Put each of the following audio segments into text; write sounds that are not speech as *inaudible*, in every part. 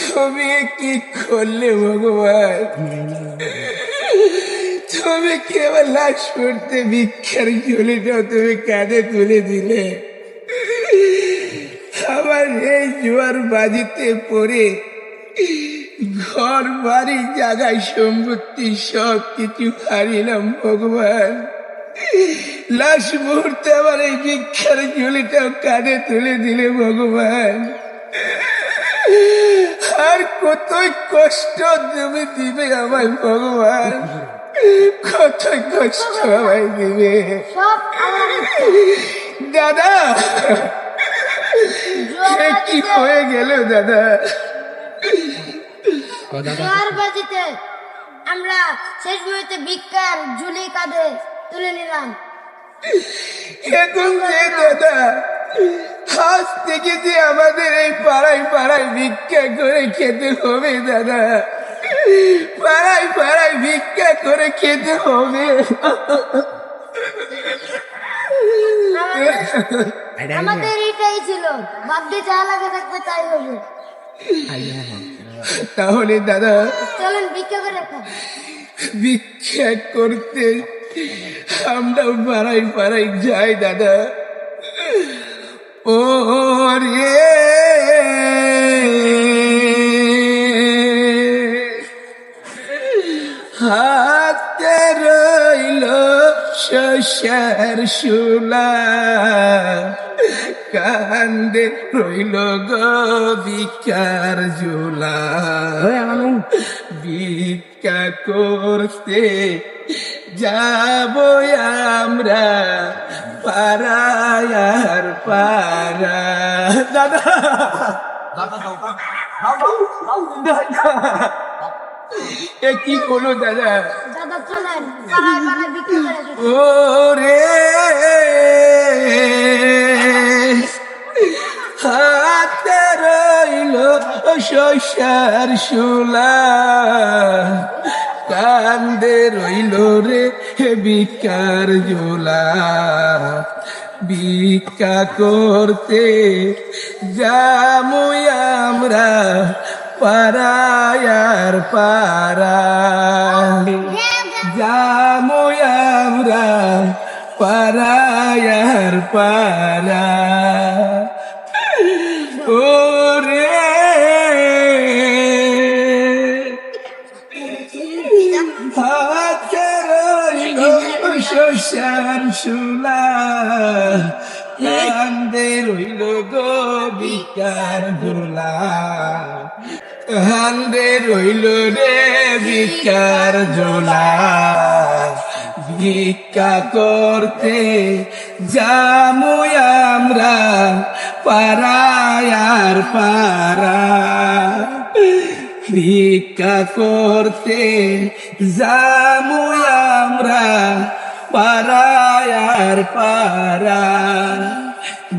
তুমি কি করলে, ভগবান? তুমি কেবল লাশ করতে ভিক্ষার ঝুলিটাও তুমি কাঁধে তুলে দিলে। আমার এই জোয়ার বাজিতে পড়ে ঘর, বাড়ি জায়গায় সম্পত্তি সব কিছু হারিলাম, ভগবান। লাশ মুহূর্তে আমার এই ভিক্ষার ঝুলিটাও কাঁধে তুলে দিলে, ভগবান। আর কতই কষ্ট তুমি দিবে আমার ভগবান। কতই কষ্ট আমায় দিবে। দাদা কি হয়ে গেল দাদা? জোয়ার বাজিতে। আমরা শেষ মুহূর্তে ভিক্ষার ঝুলি কাঁধে তুলে নিলাম। এখন যে দাদা আজ থেকে যে আমাদের এই পাড়ায় পাড়ায় ভিক্ষা করে খেতে হবে দাদা। পাড়ায় পাড়ায় ভিক্ষা করে খেতে হবে। আমাদের এটাই ছিল। বাপদি যা লাগে থাকবে তাই হবে। তাহলে দাদা চলেন ভিক্ষা করে ভিক্ষা করতে আমরা পাড়ায় পাড়ায় যাই দাদা। ও রে হাতে রইল শশার শুলা কান্দে রইল গবিকার ঝুলা ভিক্ষা করতে যাব আমরা পারায়ার পারা দাদা। এ কি হলো দাদা। ও রে হাতে রইল শশার শুলা কান্দে রইল রে বিকার জোলা ভিক্ষা করতে যামু আমরা পারায়ার পারা যামু আমরা পারায়ার পারা ও শুলা কান্দে রইল গো বিকার দোলা। কান্দে রইল রে বিকার জোলা ভিক্ষা করতে যামু আমরা পারায়ার পারা ভিক্ষা করতে যামু আমরা পারায়ার পারা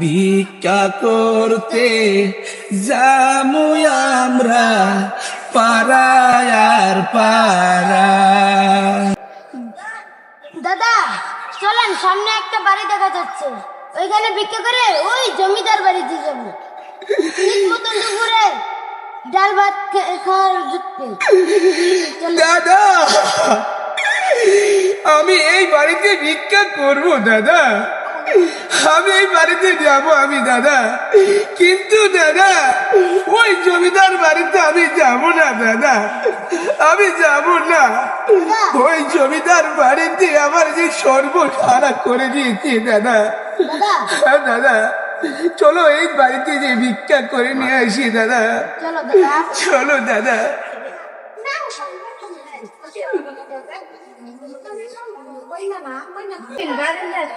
ভিক্ষা করতে যামু আমরা পারায়ার পারা দাদা চলেন সামনে একটা বাড়ি দেখা যাচ্ছে। ওইখানে ভিক্ষা করে ওই জমিদার বাড়িতে যাব। মতন দুপুরে ডাল ভাত খাওয়ার দাদা! আমি এই বাড়িতে ভিক্ষা করব দাদা। আমি এই বাড়িতে যাব আমি দাদা। কিন্তু দাদা ওই জমিদার বাড়িতে আমি যাব না দাদা। আমি যাব না। ওই জমিদার বাড়িতে আমার যে সর্বসারা করে দিয়েছে দাদা। দাদা। হ্যাঁ দাদা। চলো এই বাড়িতে যে ভিক্ষা করে নিয়ে আসি দাদা। চলো দাদা চলো দাদা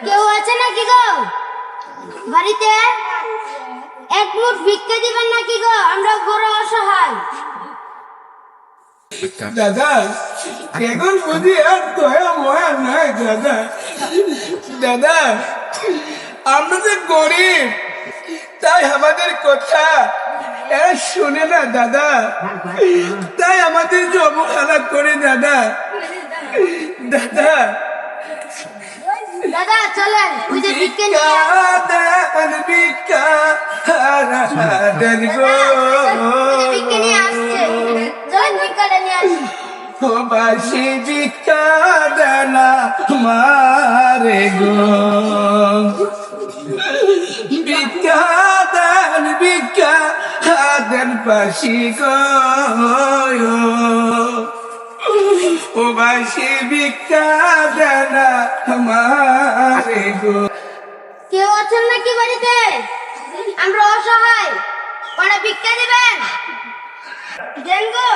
কেউ আছে নাকি গো? বাড়িতে? এক মুঠ ভিক্ষা দিবেন নাকি গো? আমরা বড় অসহায়। দাদা, এখন বুঝি ময়া নাই, দাদা। দাদা, আমরা যে তাই আমাদের কথা এরা শুনে না, দাদা। তাই আমাদের অবহেলা করে, দাদা। দাদা দাদা চলেন ওই যে ও বাসি ভিক্ষা দানা মারে গো। ভিক্ষা দান ভিক্ষা দান বাসি গো। বাসি ভিক্ষা দানা মারে গো। কেউ আছেন নাকি বাড়িতে? আমরা অসহায়। কটা ভিক্ষা দেবেন। দেন গো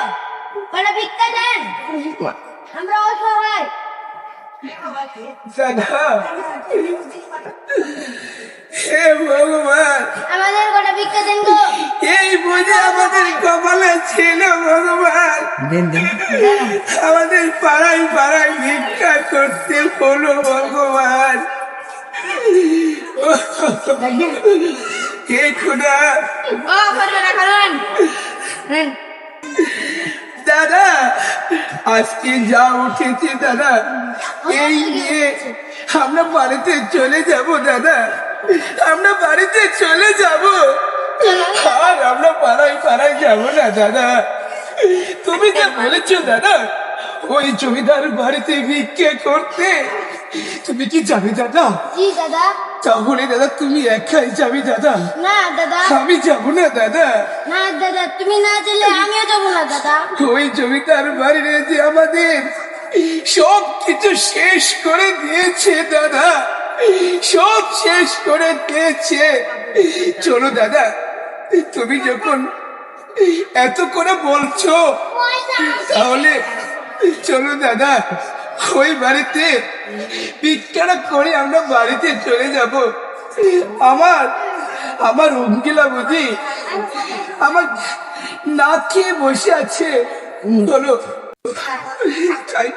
কটা ভিক্ষা দেন। আমরা অসহায়। দাদা। হে ভগবান। আমাদের কটা ভিক্ষা দেন গো। এই বুঝে আমাদের কপালে ছিল ভগবান। আমাদের পাড়ায় পাড়ায় ভিক্ষা করতে হলো ভগবান। হে খুদা। ও করবে না *laughs* দাদা, আজকে যা উঠেছে দাদা। এই নিয়ে আমরা বাড়িতে চলে যাব দাদা। আমরা বাড়িতে চলে যাব। আর আমরা পাড়ায় পাড়ায় যাব না দাদা। তুমি যা বলেছ দাদা, ওই জমিদার বাড়িতে ভিক্ষে করতে। তুমি কি যাবে দাদা? জি দাদা। তাহলে দাদা তুমি একাই যাবে দাদা। না দাদা। আমি যাব না দাদা। না দাদা তুমি না চলে আমিও যাব না দাদা। ওই জমিদার বাড়ির যে আমাদের সব কিছু শেষ করে দিয়েছে দাদা। সব শেষ করে দিয়েছে। চলো দাদা তুমি যখন এত করে বলছো তাহলে চলো দাদা। ওই বাড়িতে ভিক্ষাটা করে আমরা বাড়িতে চলে যাব। আমার আমার উমকিলা বুঝি আমার না খেয়ে বসে আছে। চলো। তাই।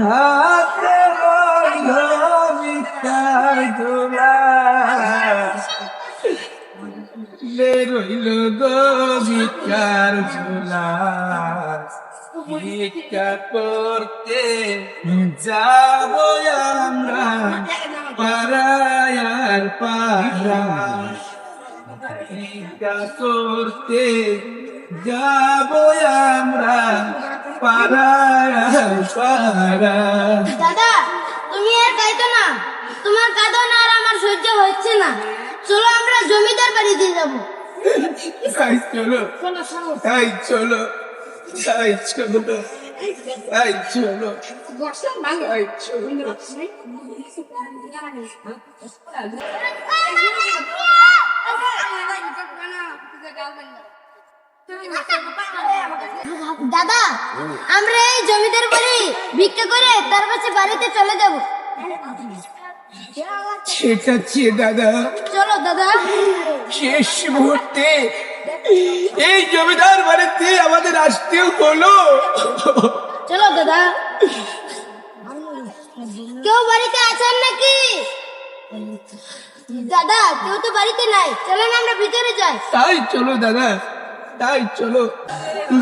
হাতে রইল দোলা লে রইল গো ভিকার ঝোলা ভিক্ষা করতে যাব আমরা পাড়ায়ার পাড়া ভিক্ষা করতে যাব আমরা পাড়ায়ার পাড়া দাদা, তুমি আর কাঁদো না। তোমার কাঁদন আর আমার সহ্য হচ্ছে না। চলো আমরা জমিদার বাড়িতে যাব। তাই চলো চলো চলো। তাই চলো তাই চলো তাই চলো। তাই চলো। দাদা আমরা এই জমিদার বাড়ি ভিক্ষা করে তার কাছে বাড়িতে চলে যাব। ঠিক আছে দাদা। চলো দাদা। শেষ মুহূর্তে এই জমিদার বাড়িতে আমাদের আসতে হলো চলো দাদা। কেউ বাড়িতে আছেন নাকি? দাদা কেউ তো বাড়িতে নাই। চলেন আমরা ভিতরে যাই। তাই চলো দাদা তাই চলো।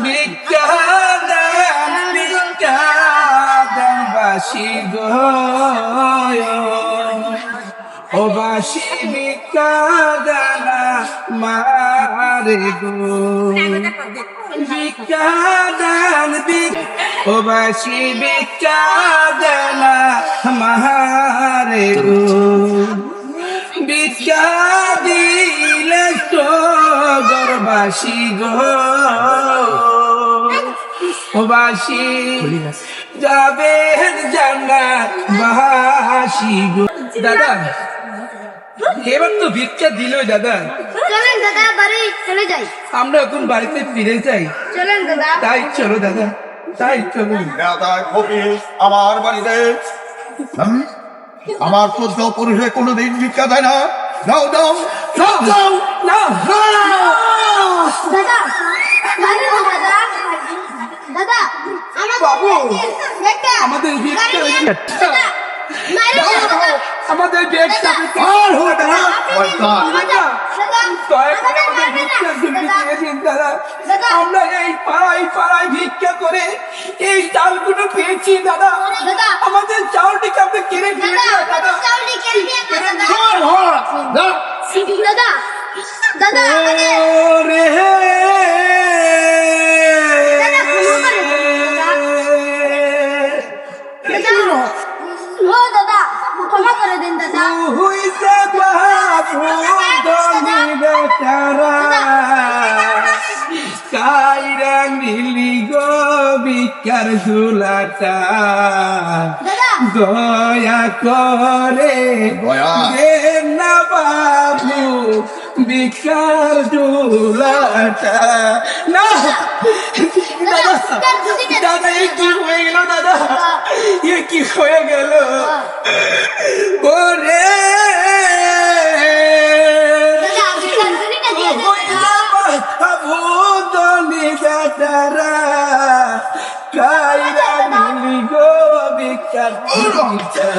বিজ্ঞান বিজ্ঞান। বাসি ও বাসি বিজ্ঞান মারে গো। বিজ্ঞান ও বাসি বিজ্ঞান মারে গো। বিদ্যা দিলে তো গরবাসী গো। বাসি যাবে জানা বাসি গো। দাদা এবার তো ভিক্ষা দিল দাদা। চলেন দাদা বাড়ি চলে যাই। আমরা এখন বাড়িতে ফিরে যাই। চলেন দাদা। তাই চলো দাদা তাই চলো। দাদা কবি আমার বাড়িতে? আমার চোদ্দ পুরুষে কোনোদিন ভিক্ষা দেয় না। দাও দাও দাও দাও না দাদা দাদা। দাদা বাবু, আমাদের। দাদা, দাদা। আমাদের ব্যাগটা আর হবে না। দাদা, দাদা, দাদা, দাদা দাদা। আমরা এই পাড়ায় পাড়ায় ভিক্ষা করে এই চালগুলো পেয়েছি দাদা দাদা। আমাদের চাউলটিকে আপনি কিনে দাদা, দিন দাদা না, দাদা। দাদা। দয়া করে না বাবু বিকার ঝুলাটা না। দাদা দাদা এই কি হয়ে গেল দাদা? এ কি হয়ে গেল? ওরে। ভূতনি বেটারা কাইরা মিলি গো বিকার দাদা।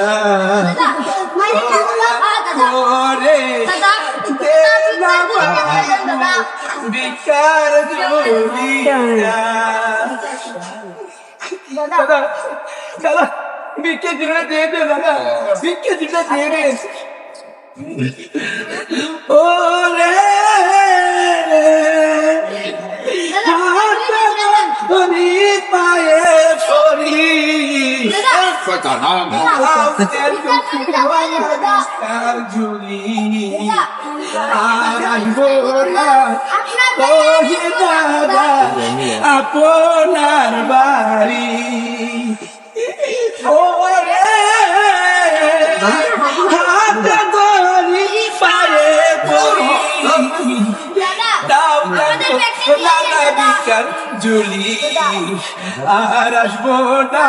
বিকার দাদা, দাদা দাদা দিলে দিয়ে দে দাদা ভিক্ষে দিলে দিয়ে দে ওরে ধরি পায়ে পড়ি হ্যাঁ, হ্যাঁ। আর আসব না। ওহে দাদা আপনার বাড়ি। ওরে হাত ধরি পায়ে পড়ি। দাও বিকার জুলি। আর আসব না।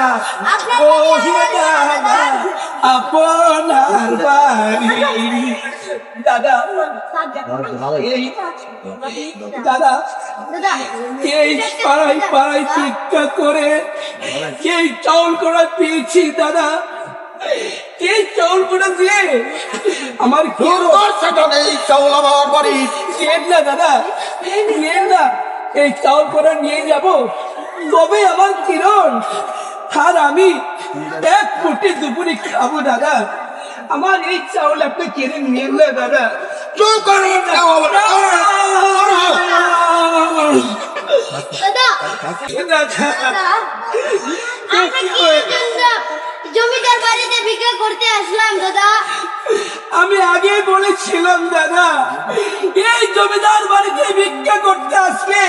আপনার ওহে দাদা আপনার বাড়ি। দাদা এই ভিক্ষা করে এই চাউল করা পেয়েছি দাদা। এই চাউল করা দিয়ে আমার শয়তান, এই চাউল আমার বাড়ি। না দাদা। না। এই চাউল করে নিয়ে যাব। তবে আমার কিরণ আর আমি এক কোটি দুপুরি খাব দাদা। আমার এই চাউল আপনি কিনে নিয়ে দাদা। দাদা, দাদা! জমিদার বাড়িতে ভিক্ষা করতে আসলাম দাদা। আমি আগে বলেছিলাম দাদা এই জমিদার বাড়িতে ভিক্ষা করতে আসলে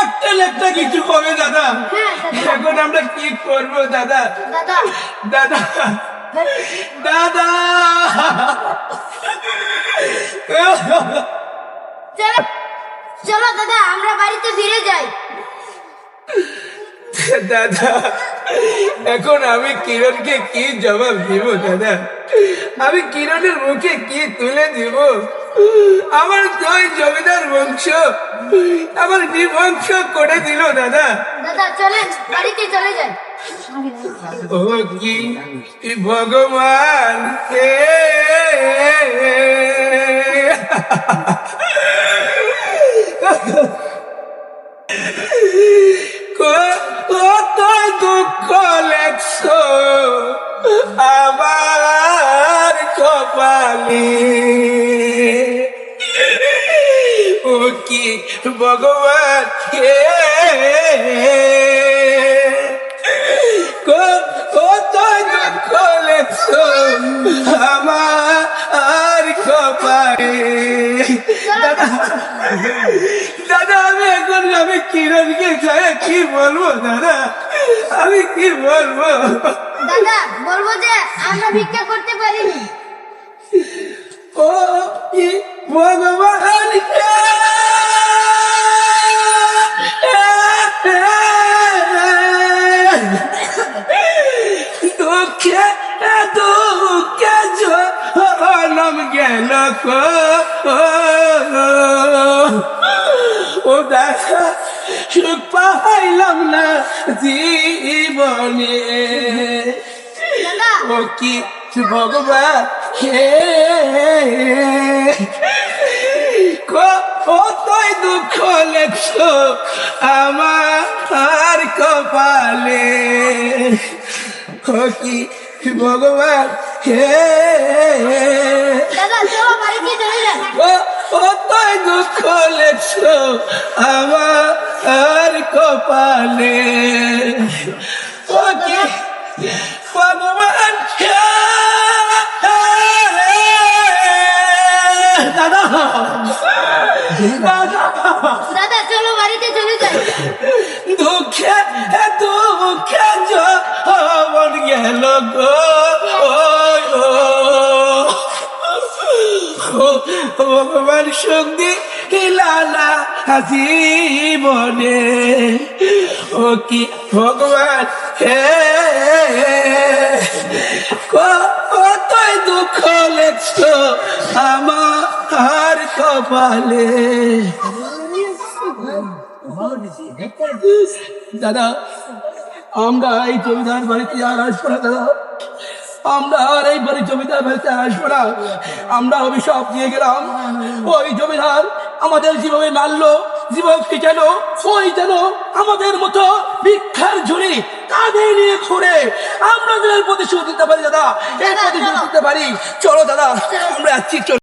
একটা একটা কিছু হবে দাদা। হ্যাঁ, দাদা। এখন আমরা কি করব দাদা? দাদা। দাদা দাদা। চলো চলো দাদা আমরা বাড়িতে ফিরে যাই। দাদা এখন আমি কিরণকে কি জবাব দিব দাদা? আমি কিরণের মুখে কি তুলে দিব? আমার দুই জমিদার বংশ আমার বিবংশ করে দিল দাদা। দাদা চলেন বাড়িতে চলে যাই ও কি ভগবান কে? কত দুঃখ লেখছো? আমার কপালে। ও কি ভগবান? কত দুঃখ লেখছো? আমার দাদা দাদা আমি এখন আমি কিরণকে ছাড়া কি বলব দাদা? আমি কি বলব? দাদা বলব যে আমরা ভিক্ষা করতে পারিনি। ও কি ভগবান গেল ও দেখা সুখ পাইলাম না জীবনে। ও কি ভগবান? হে কতই দুঃখ লেখছো আমার কপালে। ও কি ভগবান? হে কতই দুঃখ আমার কপালে। ও কি ভগবান? দাদা দাদা। দাদা চলো বাড়িতে চলে যাই। দুঃখে দুঃখে জবন গেল গো। ভগবান সঙ্গে লালা জীবনে ও কি ভগবান, হে, কতই দুঃখ লেখছো আমার কপালে। দাদা, আমরা এই জমিদার বাড়িতে আর আসব না, দাদা। আমরা আর এই বাড়ির জমিদার বাড়িতে আসব না। আমরা অভিশাপ দিয়ে গেলাম। ওই জমিদার আমাদের যেভাবে মারলো যেভাবে যেন ওই যেন আমাদের মতো ভিক্ষার ঝুড়ি কাঁধে নিয়ে ঘুরে আমরা প্রতিশোধ দিতে পারি, দাদা। এর প্রতিশোধ দিতে পারি। চলো, দাদা, আমরা চলো।